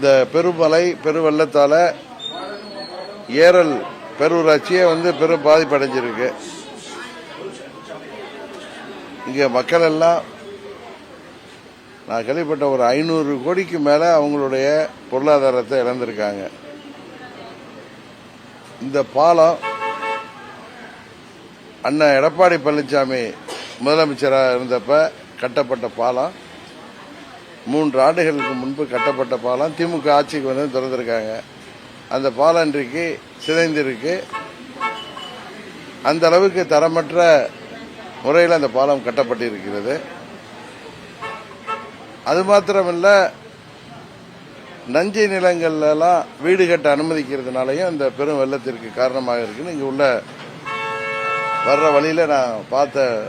இந்த பெருமலை பெருவெள்ளத்தால் ஏரல் பெருராட்சியே வந்து பெரும் பாதிப்படைஞ்சிருக்கு. இங்க மக்கள் எல்லாம் நான் கேள்விப்பட்ட ஒரு ஐநூறு கோடிக்கு மேல அவங்களுடைய பொருளாதாரத்தை இழந்திருக்காங்க. இந்த பாலம் அண்ணன் எடப்பாடி பழனிசாமி முதலமைச்சராக இருந்தப்ப கட்டப்பட்ட பாலம். மூன்று ஆண்டுகளுக்கு முன்பு கட்டப்பட்ட பாலம் திமுக ஆட்சிக்கு வந்து திறந்திருக்காங்க. அந்த பாலம் இன்றைக்கு சிதைந்திருக்கு. அந்த அளவுக்கு தரமற்ற முறையில் அந்த பாலம் கட்டப்பட்டிருக்கிறது. அது மாத்திரமல்ல நஞ்சை நிலங்கள்லாம் வீடு கட்ட அனுமதிக்கிறதுனாலையும் அந்த பெரும் வெள்ளத்திற்கு காரணமாக இருக்குன்னு இங்க உள்ள வர்ற வழியில நான் பார்த்த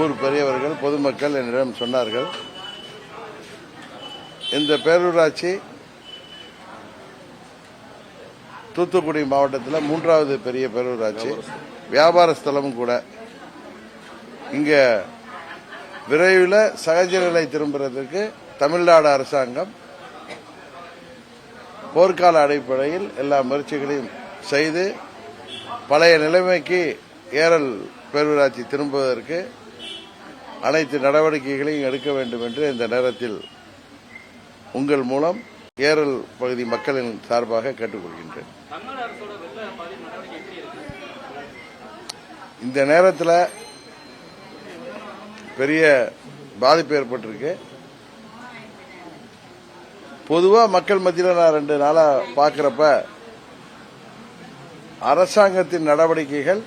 ஊர் பெரியவர்கள் பொதுமக்கள் என்னிடம் சொன்னார்கள். இந்த பேரூராட்சி தூத்துக்குடி மாவட்டத்தில் மூன்றாவது பெரிய பேரூராட்சி. வியாபார ஸ்தலமும் கூட. இங்க விரைவில் சகஜ நிலை திரும்புறதுக்கு தமிழ்நாடு அரசாங்கம் போர்க்கால அடிப்படையில் எல்லா முயற்சிகளையும் செய்து பழைய நிலைமைக்கு ஏரல் பேரூராட்சி திரும்புவதற்கு அனைத்து நடவடிக்கைகளையும் எடுக்க வேண்டும் என்று இந்த நேரத்தில் உங்கள் மூலம் ஏரல் பகுதி மக்களின் சார்பாக கேட்டுக்கொள்கின்றேன். இந்த நேரத்தில் பெரிய பாதிப்பு ஏற்பட்டிருக்கு. பொதுவாக மக்கள் மத்தியில் நான் ரெண்டு நாளாக பார்க்குறப்ப அரசாங்கத்தின் நடவடிக்கைகள்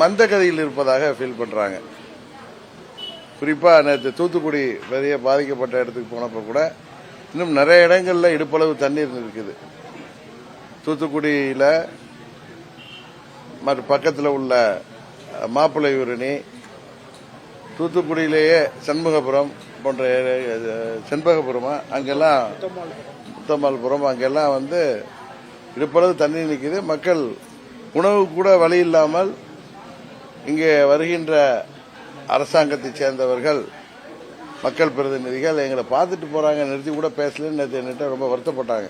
மந்தகதியில் இருப்பதாக ஃபீல் பண்ணுறாங்க குறிப்பாக நேற்று தூத்துக்குடி பெரிய பாதிக்கப்பட்ட இடத்துக்கு போனப்போ கூட இன்னும் நிறைய இடங்களில் இடுப்பளவு தண்ணீர் இருக்குது. தூத்துக்குடியில் மற்ற பக்கத்தில் உள்ள மாப்பிள்ளை ஊரணி தூத்துக்குடியிலேயே சண்முகபுரம் போன்ற அஹ், செண்பகபுரமா அங்கெல்லாம் முத்தம்மாள்புரம் அங்கெல்லாம் வந்து இடுப்பளவு தண்ணி நிற்கிது மக்கள் உணவு கூட வழி இல்லாமல் இங்கே வருகின்ற அரசாங்கத்தைச் சேர்ந்தவர்கள் மக்கள் பிரதிநிதிகள் எங்களை பார்த்துட்டு போறாங்க நிறுத்தி கூட பேசலன்னு நேற்று என்கிட்ட ரொம்ப வருத்தப்பட்டாங்க.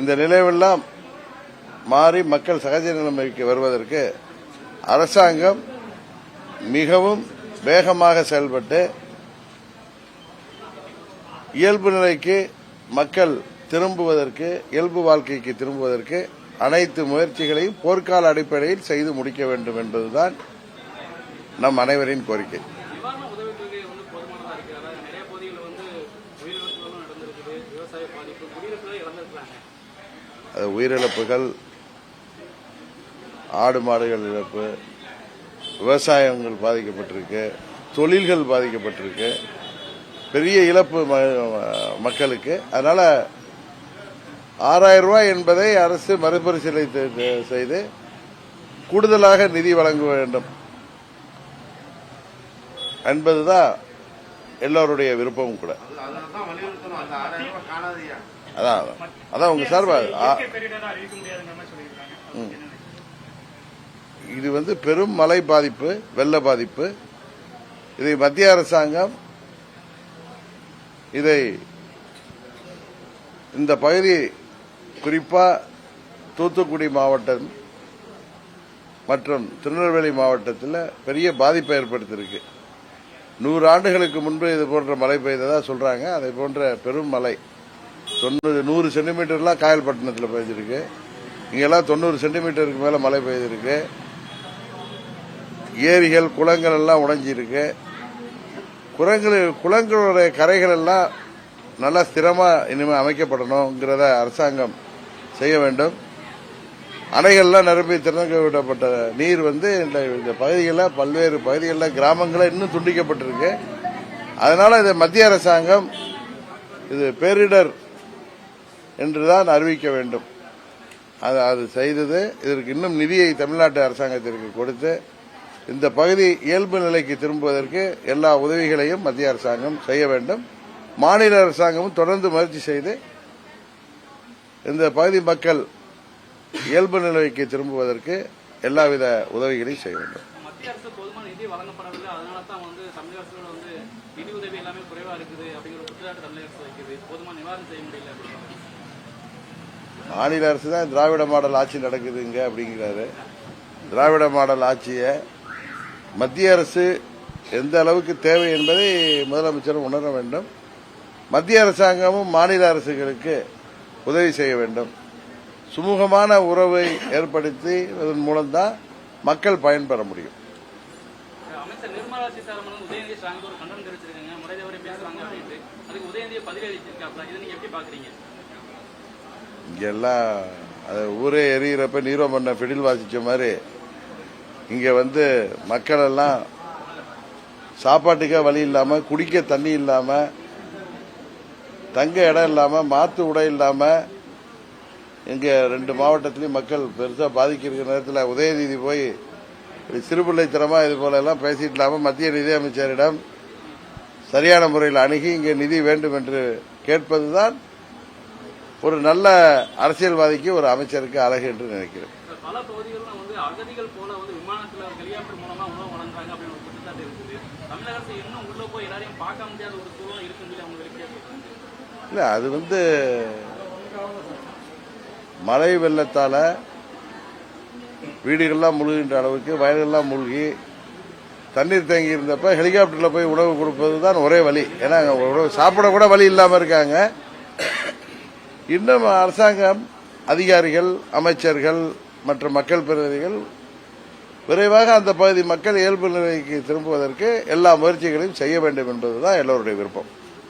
இந்த நிலைவெல்லாம் மாறி மக்கள் சகஜ நிலைமைக்கு வருவதற்கு அரசாங்கம் மிகவும் வேகமாக செயல்பட்டு இயல்பு நிலைக்கு மக்கள் திரும்புவதற்கு இயல்பு வாழ்க்கைக்கு திரும்புவதற்கு அனைத்து முயற்சிகளையும் போர்க்கால அடிப்படையில் செய்து முடிக்க வேண்டும் என்பதுதான் நம் அனைவரின் கோரிக்கை. நிவாரண வந்து போதுமானதாக இருக்கிறாரா நிறைய பகுதிகளில் வந்து உயிரிழப்புகளும் நடந்திருக்குது. விவசாய பாதிப்பு குடியிருப்புகளை இழந்திருக்கிறாங்க. அது உயிரிழப்புகள் ஆடு மாடுகள் இழப்பு விவசாயங்கள் பாதிக்கப்பட்டிருக்கு தொழில்கள் பாதிக்கப்பட்டிருக்கு பெரிய இழப்பு மக்களுக்கு. அதனால் ஆறாயிரம் ரூபாய் என்பதை அரசு மறுபரிசீலனை செய்து கூடுதலாக நிதி வழங்க வேண்டும். என்பதுதான் எல்லோருடைய விருப்பமும் கூட. அதான் அதான். உங்க சார்பா. இது வந்து பெரும் மழை பாதிப்பு வெள்ள பாதிப்பு. இதை மத்திய அரசாங்கம் இதை இந்த பகுதி குறிப்பா தூத்துக்குடி மாவட்டம் மற்றும் திருநெல்வேலி மாவட்டத்தில் பெரிய பாதிப்பை ஏற்படுத்தியிருக்கு. நூறு ஆண்டுகளுக்கு முன்பு இது போன்ற மழை பெய்ததா சொல்றாங்க. அதை போன்ற பெரும் மழை. தொண்ணூறு நூறு சென்டிமீட்டர்லாம் காயல்பட்டினத்தில் பெய்திருக்கு. இங்கெல்லாம் தொண்ணூறு சென்டிமீட்டருக்கு மேலே மழை பெய்திருக்கு. ஏரிகள் குளங்கள் எல்லாம் உடைஞ்சிருக்கு. குளங்கள் குளங்களுடைய கரைகள் எல்லாம் நல்லா ஸ்திரமாக இனிமேல் அமைக்கப்படணுங்கிறத அரசாங்கம் செய்ய வேண்டும். அணைகள்லாம் நிரம்பி திறந்து விடப்பட்ட நீர் வந்து இந்த இந்த பகுதிகளில் பல்வேறு பகுதிகளில் கிராமங்களில் இன்னும் துண்டிக்கப்பட்டிருக்கு. அதனால் இதை மத்திய அரசாங்கம் இது பேரிடர் என்று தான் அறிவிக்க வேண்டும். அது அது செய்தது. இதற்கு இன்னும் நிதியை தமிழ்நாட்டு அரசாங்கத்திற்கு கொடுத்து இந்த பகுதி இயல்பு நிலைக்கு திரும்புவதற்கு எல்லா உதவிகளையும் மத்திய அரசாங்கம் செய்ய வேண்டும். மாநில அரசாங்கமும் தொடர்ந்து முயற்சி செய்து இந்த பகுதி மக்கள் இயல்பு நிலைக்கு திரும்புவதற்கு எல்லாவித உதவிகளையும் செய்ய வேண்டும். மத்திய அரசு போதுமான நிதி வழங்கப்படவில்லை. அதனால தான் வந்து தமிழக அரசோட வந்து நிதி உதவி எல்லாமே குறைவா இருக்குது அப்படிங்கிற ஒரு குற்றச்சாட்டு தமிழக அரசு வைக்குது. போதுமான நிவாரணம் செய்ய முடியல அப்படின்னு மாநில அரசு தான் திராவிட மாடல் ஆட்சி நடக்குதுங்க அப்படிங்கிறாரு. திராவிட மாடல் ஆட்சியை மத்திய அரசு எந்த அளவுக்கு தேவை என்பதை முதலமைச்சர் உணர வேண்டும். மத்திய அரசாங்கமும் மாநில அரசுகளுக்கு உதவி செய்ய வேண்டும். சுமூகமான உறவை ஏற்படுத்தி அதன் மூலம்தான் மக்கள் பயன்பெற முடியும். அமைச்சர் நிர்மலா சீதாராமன் வந்து உதயநிதி ஸ்டாலினுக்கு ஒரு கண்டனம் தெரிவிச்சிருக்காங்க. முறை தவறி பேசுறாங்க அப்படின்ட்டு. அதுக்கு உதயநிதியை பதில் அளிச்சிருக்காப்ல இதை நீங்க எப்படி பாக்குறீங்க? இங்க எல்லாம் அது ஊரே எரியிறப்ப நீரோமன்ன பிடில் வாசிச்ச மாதிரி இங்க வந்து மக்கள் எல்லாம் சாப்பாட்டுக்கே வழி இல்லாம குடிக்க தண்ணி இல்லாம தங்க இடம் இல்லாம மாத்து உடை இல்லாம இங்க ரெண்டு மாவட்டத்திலயும் மக்கள் பெருசா பாதிக்கிற நேரத்தில் உதயநிதி போய் இப்படி சிறுபிள்ளைத்தனமா இது போல எல்லாம் பேசிட்டு இல்லாம மத்திய நிதியமைச்சரிடம் சரியான முறையில் அணுகி இங்கே நிதி வேண்டும் என்று கேட்பதுதான் ஒரு நல்ல அரசியல்வாதிக்கு ஒரு அமைச்சருக்கு அழகு என்று நினைக்கிறேன். பல பகுதிகளில் வந்து அகதிகள் போல வந்து விமானத்துல ஹெலிகாப்டர் மூலமா உணவு வழங்குறாங்க அப்படின்னு ஒரு குற்றச்சாட்டு இருக்குது. தமிழக அரசு இன்னும் உள்ள போய் எல்லாரையும் பார்க்க முடியாத ஒரு சூழல் இருக்குன்னு சொல்லி அவங்க வெளியே சொல்றாங்க. இல்ல அது வந்து மழை வெள்ளத்தால் வீடுகள்லாம் முழுகின்ற அளவுக்கு வயல்கள்லாம் மூழ்கி தண்ணீர் தேங்கி இருந்தப்ப ஹெலிகாப்டரில் போய் உணவு கொடுப்பது தான் ஒரே வழி. ஏன்னா உணவு சாப்பிட கூட வழி இல்லாமல் இருக்காங்க. இன்னும் அரசாங்கம் அதிகாரிகள் அமைச்சர்கள் மற்றும் மக்கள் பிரதிநிதிகள் விரைவாக அந்த பகுதி மக்கள் இயல்பு நிலைக்கு திரும்புவதற்கு எல்லா முயற்சிகளையும் செய்ய வேண்டும் என்பதுதான் எல்லோருடைய விருப்பம்.